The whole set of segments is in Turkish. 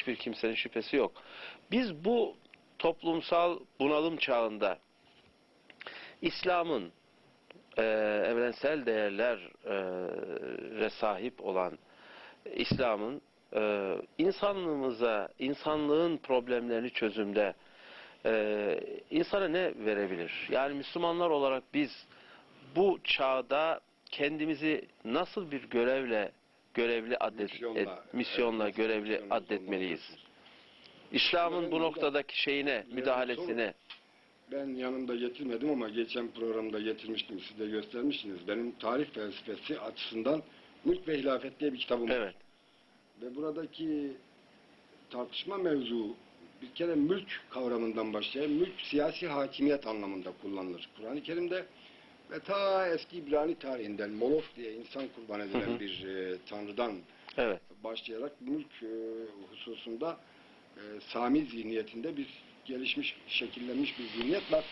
hiçbir kimsenin şüphesi yok. Biz bu toplumsal bunalım çağında İslam'ın e, evrensel değerlere sahip olan İslam'ın e, insanlığımıza, insanlığın problemlerini çözümde e, insana ne verebilir? Yani Müslümanlar olarak biz bu çağda kendimizi nasıl bir görevle görevli adet, Misyonla, et- misyonla evet, görevli addetmeliyiz. İslam'ın bu noktadaki şeyine, müdahalesine Ben yanımda getirmedim ama geçen programda getirmiştim, siz de göstermiştiniz. Benim tarih felsefesi açısından Mülk ve Hilafet diye bir kitabım var. evet. Ve buradaki tartışma mevzu bir kere mülk kavramından başlayan mülk siyasi hakimiyet anlamında kullanılır. Kur'an-ı Kerim'de ve ta eski İbrani tarihinden Moloch diye insan kurban edilen Hı hı. bir e, tanrıdan Evet. başlayarak mülk e, hususunda e, Sami zihniyetinde bir gelişmiş, şekillenmiş bir zihniyet var.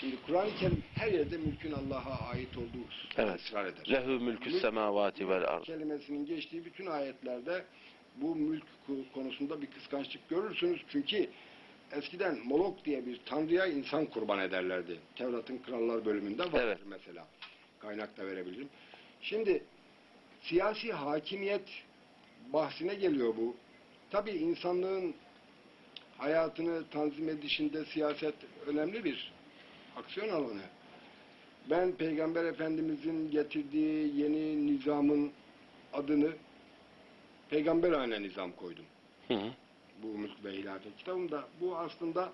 Şimdi Kur'an-ı Kerim her yerde mülkün Allah'a ait olduğu Evet. ısrar eder. Lehu mülkü Mülk- semavati vel ard. kelimesinin geçtiği bütün ayetlerde bu mülk konusunda bir kıskançlık görürsünüz. Çünkü eskiden Molok diye bir tanrıya insan kurban ederlerdi. Tevrat'ın Krallar bölümünde vardır Evet. mesela. Kaynakta verebilirim. Şimdi siyasi hakimiyet bahsine geliyor bu. Tabii insanlığın hayatını tanzim edişinde siyaset önemli bir aksiyon alanı. Ben Peygamber Efendimizin getirdiği yeni nizamın adını Peygamberhane nizam koydum. Hı hı. Bu Mülk ve Hilafet kitabımda. Bu aslında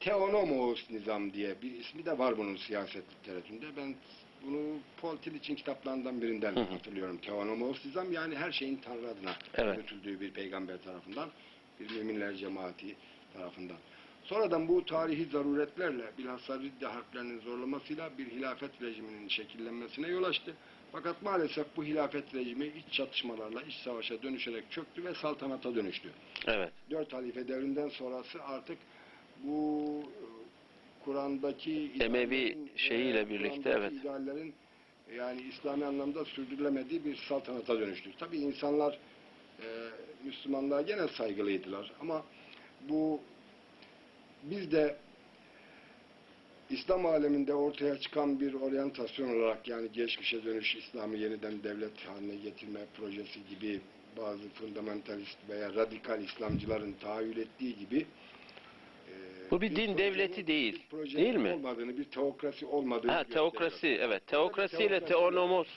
Teonomos nizam diye bir ismi de var bunun siyaset literatüründe. Ben bunu Paul Tillich'in kitaplarından birinden Hı hı. hatırlıyorum. Teonomos nizam yani her şeyin Tanrı adına Evet. yürütüldüğü bir peygamber tarafından, bir müminler cemaati tarafından. Sonradan bu tarihi zaruretlerle bilhassa Ridde harplerinin zorlamasıyla bir hilafet rejiminin şekillenmesine yol açtı. Fakat maalesef bu hilafet rejimi iç çatışmalarla iç savaşa dönüşerek çöktü ve saltanata dönüştü. Evet. Dört halife devrinden sonrası artık bu e, Kur'an'daki Emevi ideallerin, şeyiyle e, birlikte, evet. ideallerin yani İslami anlamda sürdürülemediği bir saltanata dönüştü. Tabii insanlar e, Müslümanlığa gene saygılıydılar ama bu biz de İslam aleminde ortaya çıkan bir oryantasyon olarak yani geçmişe dönüş İslam'ı yeniden devlet haline getirme projesi gibi bazı fundamentalist veya radikal İslamcıların tahayyül ettiği gibi e, Bu bir din projenin- devleti değil, bir değil mi? olmadığını, bir teokrasi olmadığını Ha gösteriyor. teokrasi evet. Teokrasi ile teonomos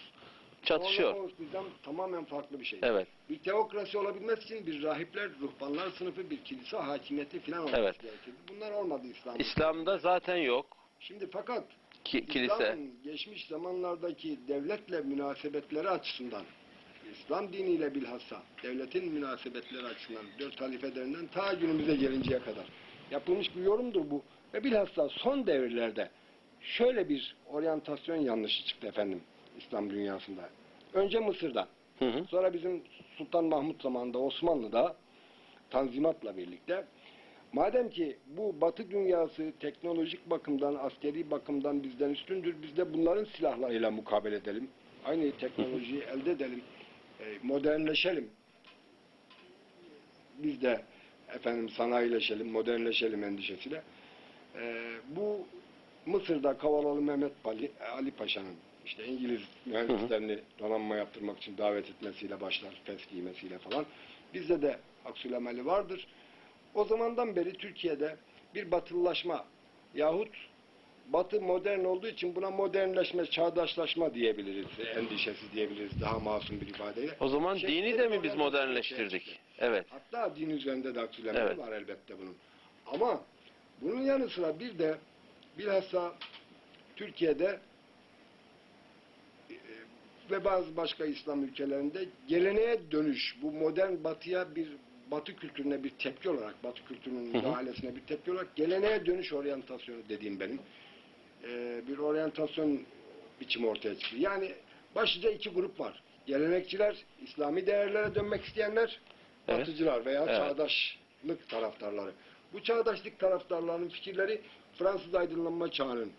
çatışıyor. Nizam tamamen farklı bir şey. Evet. Bir teokrasi olabilmesi için bir rahipler, ruhbanlar sınıfı, bir kilise hakimiyeti falan olması Evet. gerekirdi. Bunlar olmadı İslam'da. İslam'da zaten yok Şimdi fakat ki, kilise. Geçmiş zamanlardaki devletle münasebetleri açısından İslam diniyle bilhassa devletin münasebetleri açısından dört halifelerinden ta günümüze gelinceye kadar yapılmış bir yorumdur bu. Ve bilhassa son devirlerde şöyle bir oryantasyon yanlışı çıktı efendim İslam dünyasında. Önce Mısır'da, Hı hı. sonra bizim Sultan Mahmut zamanında Osmanlı'da Tanzimat'la birlikte Madem ki bu batı dünyası teknolojik bakımdan, askeri bakımdan bizden üstündür, biz de bunların silahlarıyla mukabele edelim. Aynı teknolojiyi elde edelim, e, modernleşelim. Biz de efendim sanayileşelim, modernleşelim endişesiyle. E, bu Mısır'da Kavalalı Mehmet Ali, Ali Paşa'nın işte İngiliz mühendislerini donanma yaptırmak için davet etmesiyle başlar, fes giymesiyle falan. Bizde de aksülemeli vardır. O zamandan beri Türkiye'de bir batılılaşma yahut batı modern olduğu için buna modernleşme, çağdaşlaşma diyebiliriz, endişesi diyebiliriz daha masum bir ifadeyle. O zaman Şeklinde dini de mi biz modernleştirdik? çıktı. Evet. Hatta din üzerinde de aksilemeler Evet. var elbette bunun. Ama bunun yanı sıra bir de bilhassa Türkiye'de ve bazı başka İslam ülkelerinde geleneğe dönüş, bu modern batıya bir batı kültürüne bir tepki olarak, batı kültürünün müdahalesine bir tepki olarak geleneğe dönüş oryantasyonu dediğim benim. e, bir oryantasyon biçimi ortaya çıktı. Yani başlıca iki grup var. Gelenekçiler, İslami değerlere dönmek isteyenler, Evet. batıcılar veya Evet. çağdaşlık taraftarları. Bu çağdaşlık taraftarlarının fikirleri Fransız aydınlanma çağının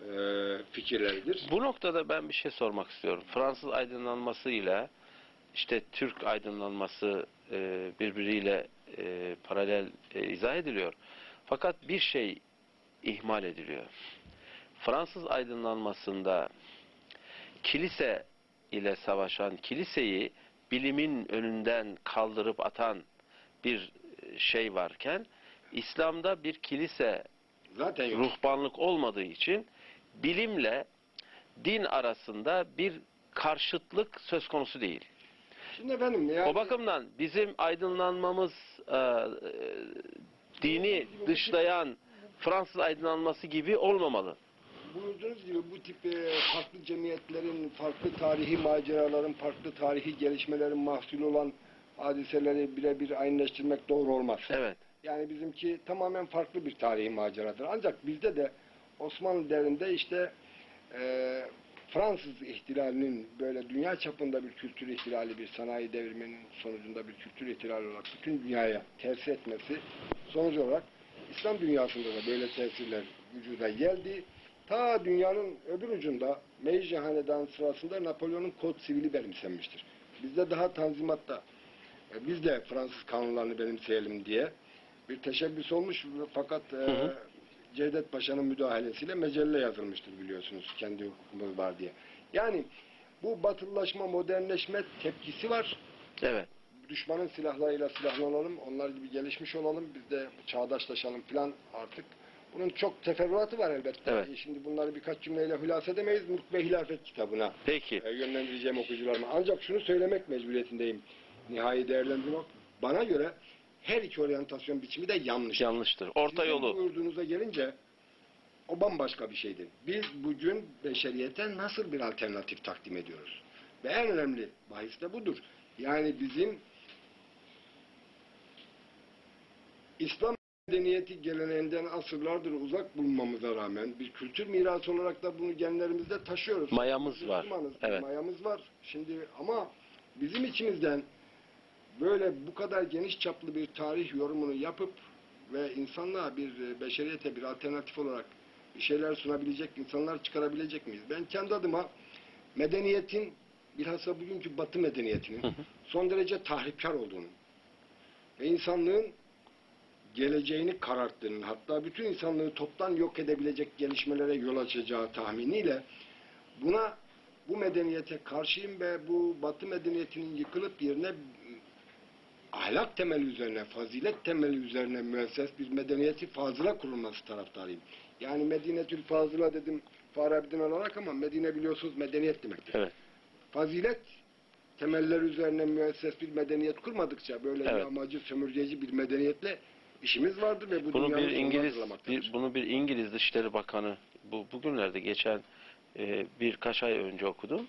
e, fikirleridir. Bu noktada ben bir şey sormak istiyorum. Fransız aydınlanması ile işte Türk aydınlanması e, birbiriyle e, paralel e, izah ediliyor. Fakat bir şey ihmal ediliyor. Fransız aydınlanmasında kilise ile savaşan, kiliseyi bilimin önünden kaldırıp atan bir şey varken, İslam'da bir kilise Zaten yok. ruhbanlık olmadığı için bilimle din arasında bir karşıtlık söz konusu değil. Şimdi efendim yani O bakımdan bizim aydınlanmamız e, e, dini dışlayan Fransız aydınlanması gibi olmamalı. buyurduğunuz gibi bu tip e, farklı cemiyetlerin, farklı tarihi maceraların, farklı tarihi gelişmelerin mahsulü olan hadiseleri birebir aynıleştirmek doğru olmaz. Evet. Yani bizimki tamamen farklı bir tarihi maceradır. Ancak bizde de Osmanlı devrinde işte e, Fransız ihtilalinin böyle dünya çapında bir kültür ihtilali, bir sanayi devriminin sonucunda bir kültür ihtilali olarak bütün dünyaya tesir etmesi sonucu olarak İslam dünyasında da böyle tesirler vücuda geldi. Ta dünyanın öbür ucunda Meiji Hanedanı sırasında Napolyon'un kod sivili benimsenmiştir. Bizde daha tanzimatta e, biz de Fransız kanunlarını benimseyelim diye bir teşebbüs olmuş fakat e, hı. Cevdet Paşa'nın müdahalesiyle mecelle yazılmıştır biliyorsunuz kendi hukukumuz var diye. Yani bu batılılaşma, modernleşme tepkisi var. Evet. Düşmanın silahlarıyla silahlanalım, onlar gibi gelişmiş olalım, biz de çağdaşlaşalım falan artık. Bunun çok teferruatı var elbette. Evet. E, Şimdi bunları birkaç cümleyle hülasa edemeyiz. Mulk ve Hilafet kitabına Peki. e, yönlendireceğim okuyucularıma. Ancak şunu söylemek mecburiyetindeyim. Nihai değerlendirme. Bana göre her iki oryantasyon biçimi de yanlış. Yanlıştır. Orta Sizin yolu. buyurduğunuza gelince o bambaşka bir şeydir. Biz bugün beşeriyete nasıl bir alternatif takdim ediyoruz? Ve en önemli bahis de budur. Yani bizim İslam medeniyeti geleneğinden asırlardır uzak bulunmamıza rağmen bir kültür mirası olarak da bunu genlerimizde taşıyoruz. Mayamız var. Müslümanız, Evet. Mayamız var. Şimdi ama bizim içimizden böyle bu kadar geniş çaplı bir tarih yorumunu yapıp ve insanlığa bir e, beşeriyete bir alternatif olarak bir şeyler sunabilecek insanlar çıkarabilecek miyiz? Ben kendi adıma medeniyetin bilhassa bugünkü batı medeniyetinin son derece tahripkar olduğunu ve insanlığın geleceğini kararttığını hatta bütün insanlığı toptan yok edebilecek gelişmelere yol açacağı tahminiyle buna bu medeniyete karşıyım ve bu batı medeniyetinin yıkılıp yerine ahlak temeli üzerine, fazilet temeli üzerine müesses bir medeniyeti fazıla kurulması taraftarıyım. Yani Medinetül Fazıla dedim Farabi'den alarak ama Medine biliyorsunuz medeniyet demektir. Evet. Fazilet temeller üzerine müesses bir medeniyet kurmadıkça böyle Evet. yağmacı, sömürgeci bir medeniyetle işimiz vardır ve bu Bunu bir İngiliz bir, bunu bir İngiliz Dışişleri Bakanı bu bugünlerde geçen e, birkaç ay önce okudum.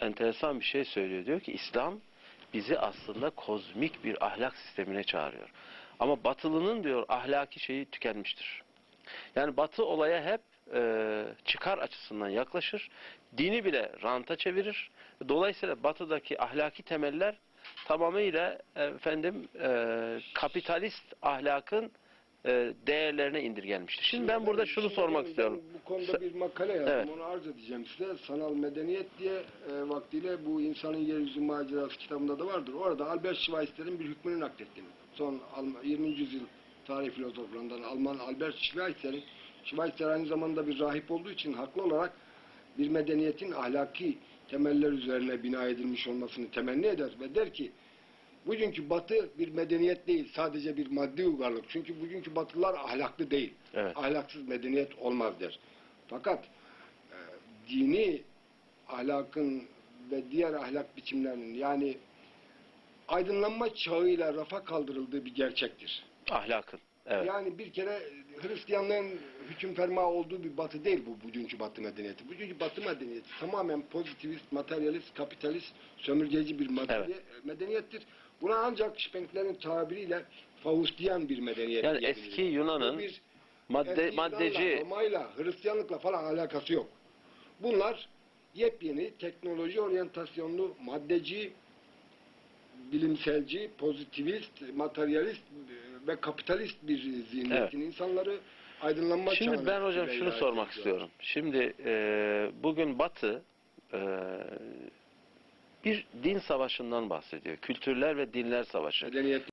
Enteresan bir şey söylüyor. Diyor ki İslam bizi aslında kozmik bir ahlak sistemine çağırıyor. Ama batılının diyor ahlaki şeyi tükenmiştir. Yani batı olaya hep e, çıkar açısından yaklaşır. Dini bile ranta çevirir. Dolayısıyla batıdaki ahlaki temeller tamamıyla efendim e, kapitalist ahlakın değerlerine indirgenmiştir. Şimdi ben burada şunu sormak istiyorum. Bu konuda bir makale yazdım. Evet. Onu arz edeceğim size. Sanal Medeniyet diye e, vaktiyle bu insanın yeryüzü macerası kitabında da vardır. Orada Albert Schweizer'in bir hükmünü naklettiğini. Son Alman- 20. yüzyıl tarih filozoflarından Alman Albert Schweizer'in Schweitzer aynı zamanda bir rahip olduğu için haklı olarak bir medeniyetin ahlaki temeller üzerine bina edilmiş olmasını temenni eder ve der ki bugünkü batı bir medeniyet değil sadece bir maddi uygarlık. Çünkü bugünkü batılar ahlaklı değil. Evet. Ahlaksız medeniyet olmaz der. Fakat e, dini ahlakın ve diğer ahlak biçimlerinin yani aydınlanma çağıyla rafa kaldırıldığı bir gerçektir. Ahlakın. Evet. Yani bir kere Hristiyanlığın hüküm ferma olduğu bir batı değil bu bugünkü batı medeniyeti. Bugünkü batı medeniyeti tamamen pozitivist, materyalist, kapitalist, sömürgeci bir madeni- medeniyettir. Buna ancak Spenkler'in tabiriyle Faustiyan bir medeniyet Yani eski Yunan'ın madde eski maddeci Roma'yla, Hristiyanlıkla falan alakası yok. Bunlar yepyeni teknoloji oryantasyonlu, maddeci, bilimselci, pozitivist, materyalist e, ve kapitalist bir zihniyetin insanları aydınlanma Şimdi ben hocam şunu sormak istiyorum. Şimdi e, bugün Batı e, bir din savaşından bahsediyor. Kültürler ve dinler savaşı.